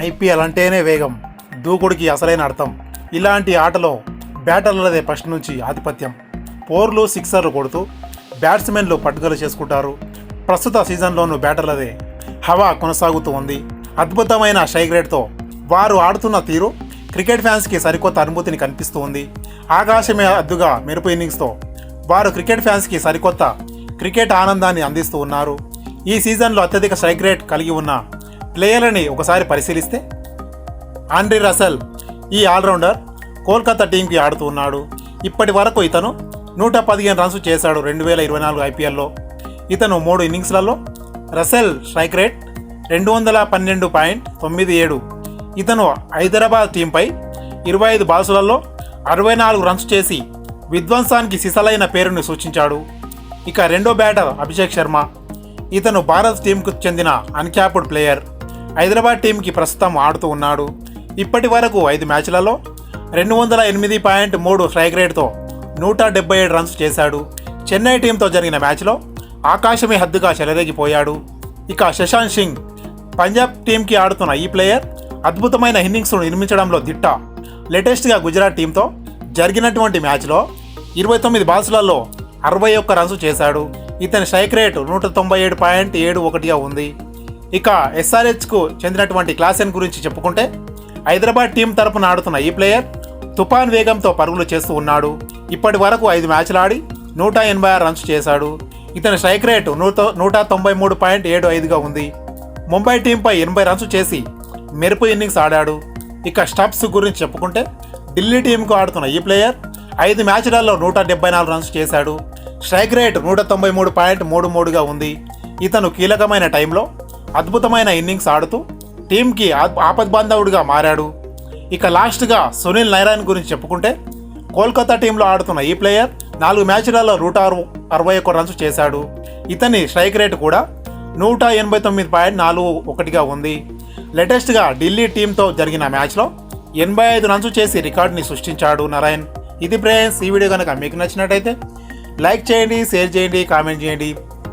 IPL అంటేనే వేగం. దూకుడికి అసలైన అర్థం. ఇలాంటి ఆటలో బ్యాటర్లదే ఫస్ట్ నుంచి ఆధిపత్యం. పోర్లు సిక్సర్లు కొడుతూ బ్యాట్స్మెన్లు పట్టుదల చేసుకుంటారు. ప్రస్తుత సీజన్లోనూ బ్యాటర్లదే హవా కొనసాగుతూ ఉంది. అద్భుతమైన షైగ్రేడ్తో వారు ఆడుతున్న తీరు క్రికెట్ ఫ్యాన్స్కి సరికొత్త అనుభూతిని కనిపిస్తూ ఉంది. ఆకాశమే అద్దుగా మెరుపు ఇన్నింగ్స్తో వారు క్రికెట్ ఫ్యాన్స్కి సరికొత్త క్రికెట్ ఆనందాన్ని అందిస్తూ ఉన్నారు. ఈ సీజన్లో అత్యధిక స్ట్రైక్ రేట్ కలిగి ఉన్న ప్లేయర్లని ఒకసారి పరిశీలిస్తే ఆండ్రీ రసెల్ ఈ ఆల్రౌండర్ కోల్కతా టీంకి ఆడుతూ ఉన్నాడు. ఇప్పటి వరకు ఇతను నూట పదిహేను రన్స్ చేశాడు రెండు వేల ఇరవై నాలుగు ఐపీఎల్లో. ఇతను మూడు ఇన్నింగ్స్లలో రసెల్ స్ట్రైక్ రేట్ రెండు వందల పన్నెండు పాయింట్ తొమ్మిది ఏడు. ఇతను హైదరాబాద్ టీంపై ఇరవై ఐదు బాసులలో అరవై నాలుగు రన్స్ చేసి విధ్వంసానికి సిసలైన పేరుని సూచించాడు. ఇక రెండో బ్యాటర్ అభిషేక్ శర్మ. ఇతను భారత్ టీంకు చెందిన అన్క్యాప్డ్ ప్లేయర్. హైదరాబాద్ టీంకి ప్రస్తుతం ఆడుతూ ఉన్నాడు. ఇప్పటి వరకు ఐదు మ్యాచ్లలో రెండు వందల ఎనిమిది పాయింట్ మూడు స్ట్రైక్ రేట్తో నూట డెబ్బై ఏడు రన్స్ చేశాడు. చెన్నై టీంతో జరిగిన మ్యాచ్లో ఆకాశమే హద్దుగా చెలరేగిపోయాడు. ఇక శశాంత్ సింగ్ పంజాబ్ టీంకి ఆడుతున్న ఈ ప్లేయర్ అద్భుతమైన ఇన్నింగ్స్ను నిర్మించడంలో దిట్ట. లేటెస్ట్గా గుజరాత్ టీంతో జరిగినటువంటి మ్యాచ్లో ఇరవై తొమ్మిది బాల్స్లలో అరవై ఒక్క రన్స్ చేశాడు. ఇతని స్ట్రైక్ రేటు నూట తొంభై ఏడు పాయింట్ ఏడు ఒకటిగా ఉంది. ఇక ఎస్ఆర్హెచ్కు చెందినటువంటి క్లాసెన్ గురించి చెప్పుకుంటే హైదరాబాద్ టీం తరపున ఆడుతున్న ఈ ప్లేయర్ తుఫాన్ వేగంతో పరుగులు చేస్తూ ఉన్నాడు. ఇప్పటి వరకు ఐదు మ్యాచ్లు ఆడి నూట ఎనభై ఆరు రన్స్ చేశాడు. ఇతని స్ట్రైక్ రేటు నూట నూట తొంభై మూడు పాయింట్ ఏడు ఐదుగా ఉంది. ముంబై టీంపై ఎనభై రన్స్ చేసి మెరుపు ఇన్నింగ్స్ ఆడాడు. ఇక స్టబ్స్ గురించి చెప్పుకుంటే ఢిల్లీ టీంకు ఆడుతున్న ఈ ప్లేయర్ ఐదు మ్యాచ్లలో నూట డెబ్బై నాలుగు రన్స్ చేశాడు. స్ట్రైక్ రేట్ నూట తొంభై మూడు పాయింట్ మూడు మూడుగా ఉంది. ఇతను కీలకమైన టైంలో అద్భుతమైన ఇన్నింగ్స్ ఆడుతూ టీంకి ఆ- ఆపద్బాంధవుడిగా మారాడు. ఇక లాస్ట్గా సునీల్ నైరాన్ గురించి చెప్పుకుంటే కోల్కతా టీంలో ఆడుతున్న ఈ ప్లేయర్ నాలుగు మ్యాచ్లలో నూట అరవై అరవై ఒక్క రన్స్ చేశాడు. ఇతని స్ట్రైక్ రేట్ కూడా నూట ఎనభై తొమ్మిది పాయింట్ నాలుగు ఒకటిగా ఉంది. లేటెస్ట్గా ఢిల్లీ టీంతో జరిగిన మ్యాచ్లో ఎనభై ఐదు రన్స్ చేసి రికార్డుని సృష్టించాడు నారాయణ్ ఇది ప్రేయన్స్ ఈ వీడియో కనుక మీకు నచ్చినట్టయితే లైక్ చేయండి షేర్ చేయండి కామెంట్ చేయండి.